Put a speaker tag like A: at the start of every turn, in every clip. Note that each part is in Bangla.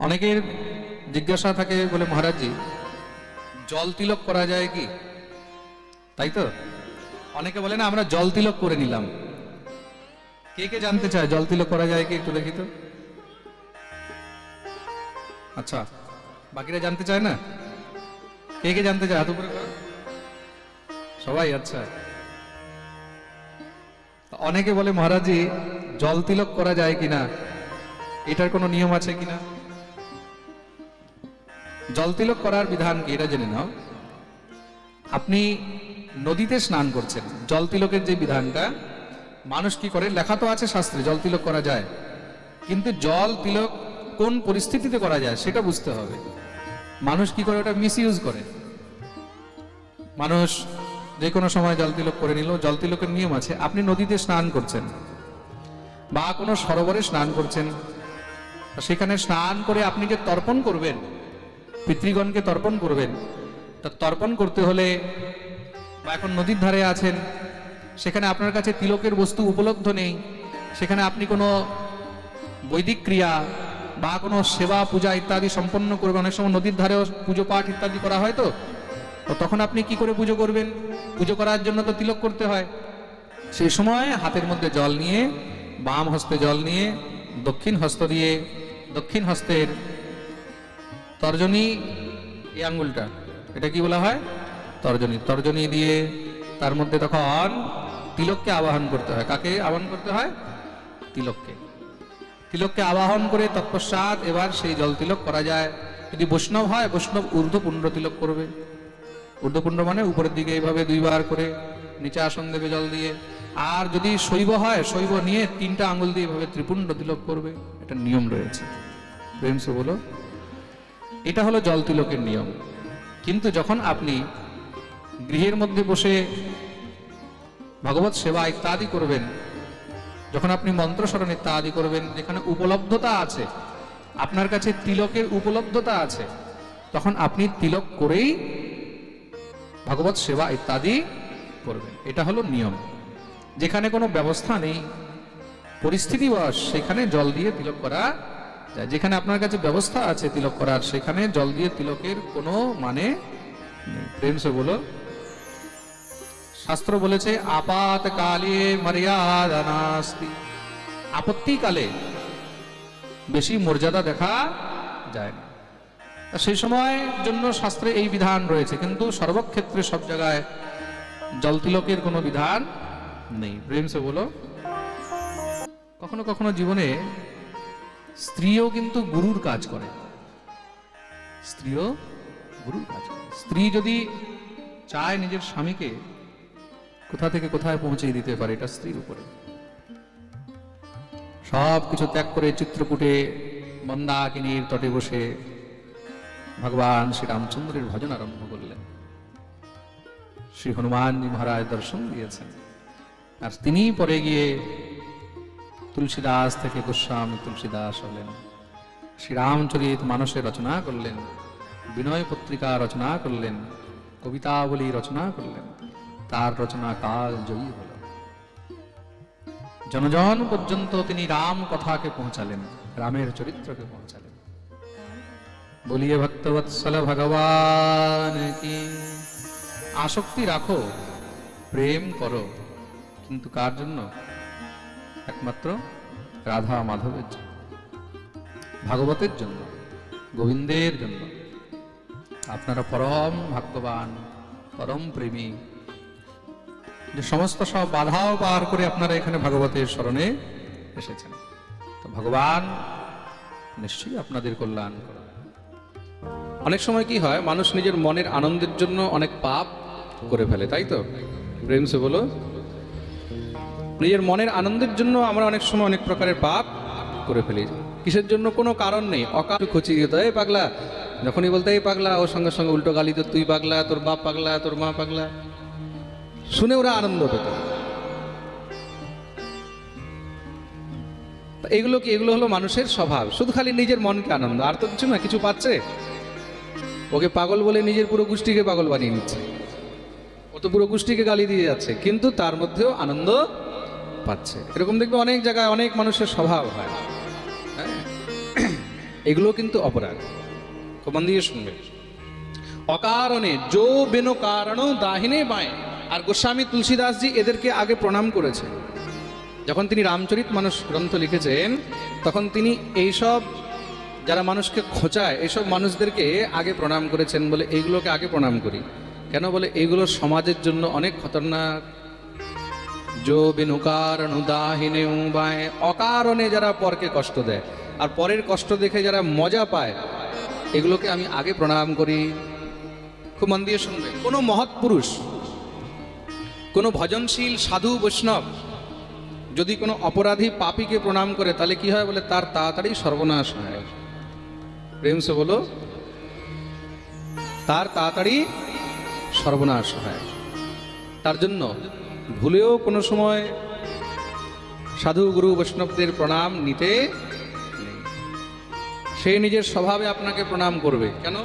A: অনেকের জিজ্ঞাসা থাকে বলে, মহারাজজি, জল তিলক করা যায় কি? তাই তো? অনেকে বলে, না, আমরা জল তিলক করে নিলাম। কে কে জানতে চায়, জল তিলক করা যায় কি? একটু দেখি তো। আচ্ছা বাকিরা জানতে চায় না? কে কে জানতে চায়? হাত উপরে সবাই আচ্ছা। অনেকে বলে, মহারাজজি, জল তিলক করা যায় কিনা? এটার কোনো নিয়ম আছে কিনা? জল তিলক করার বিধান কি, এটা জেনে নাও। আপনি নদীতে স্নান করছেন, জল তিলকের যে বিধানটা, মানুষ কি করে, লেখা তো আছে শাস্ত্রে, জল তিলক করা যায়। কিন্তু জল তিলক কোন পরিস্থিতিতে করা যায়, সেটা বুঝতে হবে। মানুষ কি করে, ওটা মিস ইউজ করে। মানুষ যে কোনো সময় জল তিলক করে নিল, জল তিলকের নিয়ম আছে, আপনি নদীতে স্নান করছেন, বা কোনো সরোবরে স্নান করছেন, সেখানে স্নান করে আপনি যে তর্পণ করবেন পিতৃগণকে তর্পণ করবেন। তা তর্পণ করতে হলে বা এখন নদীর ধারে আছেন, সেখানে আপনার কাছে তিলকের বস্তু উপলব্ধ নেই, সেখানে আপনি কোনো বৈদিক ক্রিয়া বা কোনো সেবা, পূজা ইত্যাদি সম্পন্ন করবেন। অনেক সময় নদীর ধারেও পুজো পাঠ ইত্যাদি করা হয় তো। তো তখন আপনি কি করে পুজো করবেন? পুজো করার জন্য তো তিলক করতে হয়। সেই সময় হাতের মধ্যে জল নিয়ে, বাম হস্তে জল নিয়ে, দক্ষিণ হস্ত দিয়ে, দক্ষিণ হস্তের তর্জনী, এই আঙ্গুলটা, এটা কি বলা হয়? তর্জনী। তর্জনী দিয়ে তার মধ্যে তখন তিলককে আবাহন করতে হয়। কাকে আবাহন করতে হয়? তিলককে। তিলককে আবাহন করে তৎপশ্চাৎ এবার সেই জল তিলক করা যায়। যদি বৈষ্ণব হয়, বৈষ্ণব ঊর্ধ্বপুণ্ড তিলক করবে। ঊর্ধ্বপুণ্ড মানে উপরের দিকে এইভাবে দুইবার করে নিচে আসন দেবে জল দিয়ে। আর যদি শৈব হয়, শৈব নিয়ে তিনটা আঙুল দিয়ে এভাবে ত্রিপুণ্ড তিলক করবে। এটা নিয়ম রয়েছে। প্রেম সে বলো। এটা হলো জল তিলকের নিয়ম। কিন্তু যখন আপনি গৃহের মধ্যে বসে ভগবত সেবা ইত্যাদি করবেন, যখন আপনি মন্ত্র স্মরণ ইত্যাদি করবেন, যেখানে উপলব্ধতা আছে, আপনার কাছে তিলকের উপলব্ধতা আছে, তখন আপনি তিলক করেই ভগবত সেবা ইত্যাদি করবেন। এটা হলো নিয়ম। যেখানে কোনো ব্যবস্থা নেই, পরিস্থিতি বস সেখানে জল দিয়ে তিলক করা যেখানে আপনার কাছে ব্যবস্থা আছে তিলক করার, সেখানে জল দিয়ে তিলকের কোনো মানে প্রেম সে বলো। শাস্ত্র বলেছে আপাত কালে মর্যাদা নাস্তি। আপত্তিকালে বেশি মর্যাদা দেখা যায় না। সেই সময় জন্য শাস্ত্রে এই বিধান রয়েছে, কিন্তু সর্বক্ষেত্রে সব জায়গায় জল তিলকের কোনো বিধান নেই। প্রেম সে বলো। কখনো কখনো জীবনে স্ত্রীও কিন্তু গুরুর কাজ করে। স্ত্রীও গুরুর কাজ করে। স্ত্রী যদি চায় নিজের স্বামীকে, কোথা থেকে কোথায় পৌঁছে দিতে পারে, এটা স্ত্রীর উপরে। সব কিছু ত্যাগ করে চিত্রকূটে মন্দাকিনীর তটে বসে ভগবান শ্রী রামচন্দ্রের ভজন আরম্ভ করলেন। শ্রী হনুমানজি মহারাজ দর্শন দিয়েছেন। আর তিনি পরে গিয়ে তুলসীদাস থেকে গোস্বামী তুলসীদাস হলেন। শ্রী রামচরিত মানসের রচনা করলেন, বিনয় পত্রিকা রচনা করলেন, কবিতাবলী রচনা করলেন, তার রচনা কাল জয়ী হল। জনজন পর্যন্ত তিনি রাম কথাকে পৌঁছালেন, রামের চরিত্রকে পৌঁছালেন। বলিয়ে ভক্তবৎসল ভগবান কি, আসক্তি রাখো, প্রেম করো, কিন্তু কার জন্য? একমাত্র রাধা মাধবের জন্য, ভাগবতের জন্য, গোবিন্দের জন্য। আপনারা পরম ভাগ্যবান, পরম প্রেমী। যে সমস্ত সব বাধাও পার করে আপনারা এখানে ভাগবতের স্মরণে এসেছেন। তো ভগবান নিশ্চয়ই আপনাদের কল্যাণ অনেক সময় কি হয়, মানুষ নিজের মনের আনন্দের জন্য অনেক পাপ করে ফেলে, তাই তো? প্রেম সে বলো নিজের মনের আনন্দের জন্য আমরা অনেক সময় অনেক প্রকারের পাপ করে ফেলি। কিসের জন্য কোনো কারণ নেই। অকাল খচি দিত এই পাগলা। যখনই বলতে, এই পাগলা, ওর সঙ্গে সঙ্গে উল্টো গালি তো তুই পাগলা, তোর বাপ পাগলা, তোর মা পাগলা। শুনে ওরা আনন্দ পেত। এগুলো কি, এগুলো হলো মানুষের স্বভাব। শুধু খালি নিজের মনকে আনন্দ। আর তো কিছু না কিছু পাচ্ছে? ওকে পাগল বলে নিজের পুরো গোষ্ঠীকে পাগল বানিয়ে নিচ্ছে। ও তো পুরো গোষ্ঠীকে গালি দিয়ে যাচ্ছে, কিন্তু তার মধ্যেও আনন্দ পাচ্ছে। এরকম দেখবে অনেক জায়গায় অনেক মানুষের স্বভাব হয়। হ্যাঁ? এগুলো কিন্তু অপরাধ। মন দিয়ে শুনবে। অকারণে জো বেনো কারণ দাহিনে বায়। আর গোস্বামী তুলসীদাসজি এদেরকে আগে প্রণাম করেছে যখন তিনি রামচরিত মানুষ গ্রন্থ লিখেছেন, তখন তিনি এইসব যারা মানুষকে খোঁচায়, এইসব মানুষদেরকে আগে প্রণাম করেছেন বলে এইগুলোকে আগে প্রণাম করি। কেন বলে? এইগুলো সমাজের জন্য অনেক খতরনাক জো বিনুকার অনুদাহিনে উবায় অকারণে যারা পরকে কষ্ট দেয় আর পরের কষ্ট দেখে যারা মজা পায় এগুলোকে আমি আগে প্রণাম করি খুব মন দিয়ে শুনবে কোনো মহৎ পুরুষ কোনো ভজনশীল সাধু বৈষ্ণব যদি কোনো অপরাধী পাপীকে প্রণাম করে তাহলে কি হয় বলে তার তাড়াতাড়ি সর্বনাশ হয় প্রেম সে বলো তার তাড়াতাড়ি সর্বনাশ হয় তার জন্য ভুলেও কোনো সময় সাধু গুরু বৈষ্ণবদের প্রণাম নিতে সে নিজের স্বভাবে আপনাকে প্রণাম করবে। কেন?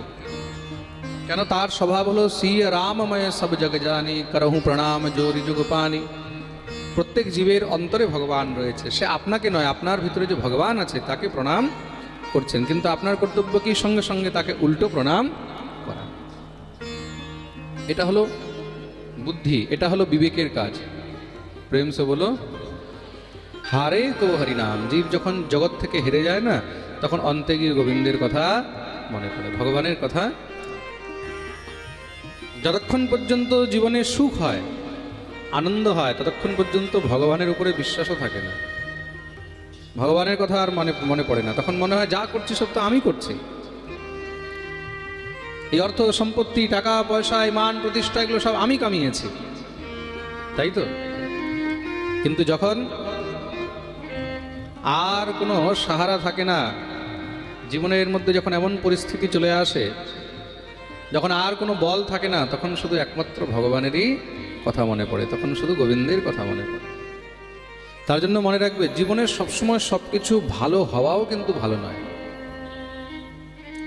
A: কেন? তার স্বভাব হলো, শ্রী রামময় সব জগ জানি, করহু প্রণাম জোরি যুগ পানি প্রত্যেক জীবের অন্তরে ভগবান রয়েছে। সে আপনাকে নয়, আপনার ভিতরে যে ভগবান আছে, তাকে প্রণাম করছেন। কিন্তু আপনার কর্তব্য কি? সঙ্গে সঙ্গে তাকে উল্টো প্রণাম করা। এটা হলো বুদ্ধি, এটা হলো বিবেকের কাজ। প্রেম সে বলো, হারে তো হরিনাম। জীব যখন জগৎ থেকে হেরে যায় না, তখন অন্তে গিয়ে গোবিন্দের কথা মনে পড়ে, ভগবানের কথা। যতক্ষণ পর্যন্ত জীবনে সুখ হয়, আনন্দ হয়, ততক্ষণ পর্যন্ত ভগবানের উপরে বিশ্বাসও থাকে না। ভগবানের কথা আর মনে মনে পড়ে না। তখন মনে হয়, যা করছি সব তো আমি করছি। এই অর্থ, সম্পত্তি, টাকা, পয়সা মান, প্রতিষ্ঠা, এগুলো সব আমি কামিয়েছি। তাই তো? কিন্তু যখন আর কোনো সাহারা থাকে না, জীবনের মধ্যে যখন এমন পরিস্থিতি চলে আসে, যখন আর কোনো বল থাকে না, তখন শুধু একমাত্র ভগবানেরই কথা মনে পড়ে, তখন শুধু গোবিন্দের কথা মনে পড়ে। তার জন্য মনে রাখবে, জীবনের সবসময় সব কিছু ভালো হওয়াও কিন্তু ভালো নয়।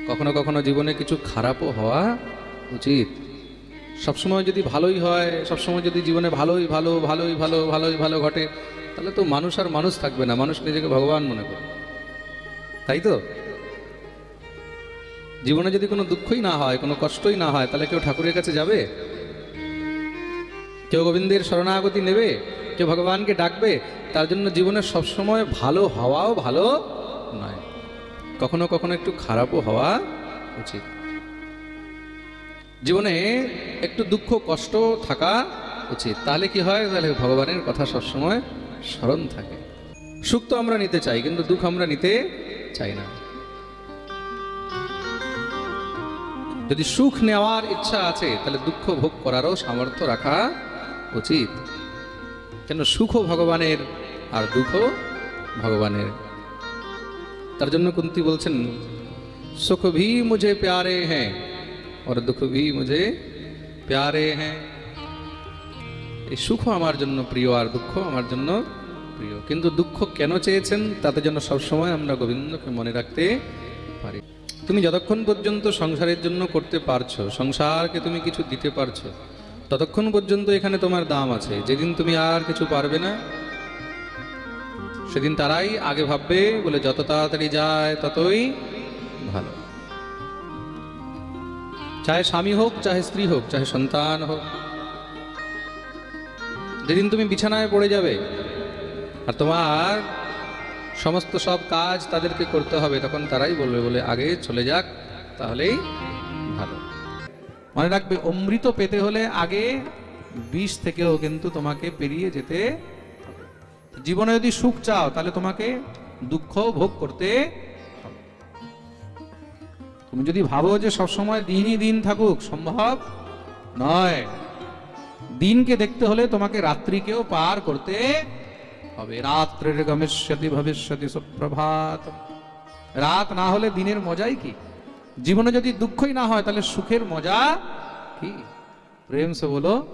A: কখনো কখনো জীবনে কিছু খারাপও হওয়া উচিত। সবসময় যদি ভালোই হয়, সবসময় যদি জীবনে ভালোই ভালো ভালোই ভালো ভালোই ভালো ঘটে, তাহলে তো মানুষ আর মানুষ থাকবে না, মানুষ নিজেকে ভগবান মনে করে তাই তো? জীবনে যদি কোনো দুঃখই না হয়, কোনো কষ্টই না হয়, তাহলে কেউ ঠাকুরের কাছে যাবে? কেউ গোবিন্দের শরণাগতি নেবে? কেউ ভগবানকে ডাকবে? তার জন্য জীবনে সবসময় ভালো হওয়াও ভালো নয়। কখনো কখনো একটু খারাপও হওয়া উচিত। জীবনে একটু দুঃখ, কষ্ট থাকা উচিত। তাহলে কি হয়? তাহলে ভগবানের কথা সবসময় স্মরণ থাকে। সুখ তো আমরা নিতে চাই, কিন্তু দুঃখ আমরা নিতে চাই না। যদি সুখ নেওয়ার ইচ্ছা আছে, তাহলে দুঃখ ভোগ করারও সামর্থ্য রাখা উচিত। কেন সুখও ভগবানের আর দুঃখ ভগবানের? তার জন্য কুন্তি বলছেন, সুখ ভি মুঝে প্যারে হ্যাঁ और দুঃখ ভি মুঝে প্যারে হ্যাঁ। এই সুখ আমার জন্য প্রিয় আর দুঃখ আমার জন্য প্রিয়। কিন্তু দুঃখ কেন চেয়েছেন? তাতে জন্য সবসময় আমরা গোবিন্দকে মনে রাখতে পারি। তুমি যতক্ষণ পর্যন্ত সংসারের জন্য করতে পারছ, সংসারকে তুমি কিছু দিতে পারছ, ততক্ষণ পর্যন্ত এখানে তোমার দাম আছে। যেদিন তুমি আর কিছু পারবে না সেদিন তারাই আগে ভাববে, বলে যত তাড়াতাড়ি যায় ততই ভালো চাহে স্বামী হোক, চাহে স্ত্রী হোক, চাহে সন্তান হোক যেদিন তুমি বিছানায় পড়ে যাবে আর তোমার সমস্ত সব কাজ তাদেরকে করতে হবে, তখন তারাই বলবে, বলে আগে চলে যাক, তাহলেই ভালো মনে রাখবে, অমৃত পেতে হলে আগে বিষ থেকেও কিন্তু তোমাকে পেরিয়ে যেতে। জীবনে যদি সুখ চাও, তাহলে তোমাকে দুঃখ ভোগ করতে তুমি যদি ভাবো যে সবসময় দিনই দিন থাকুক, সম্ভব নয়। দিনকে দেখতে হলে তোমাকে রাত্রিকেও পার করতে হবে। রাত্রের গমিষ্যতি ভবিষ্যতি সুপ্রভাত। রাত না হলে দিনের মজাই কি? জীবনে যদি দুঃখই না হয়, তাহলে সুখের মজা কি? প্রেম সে বলো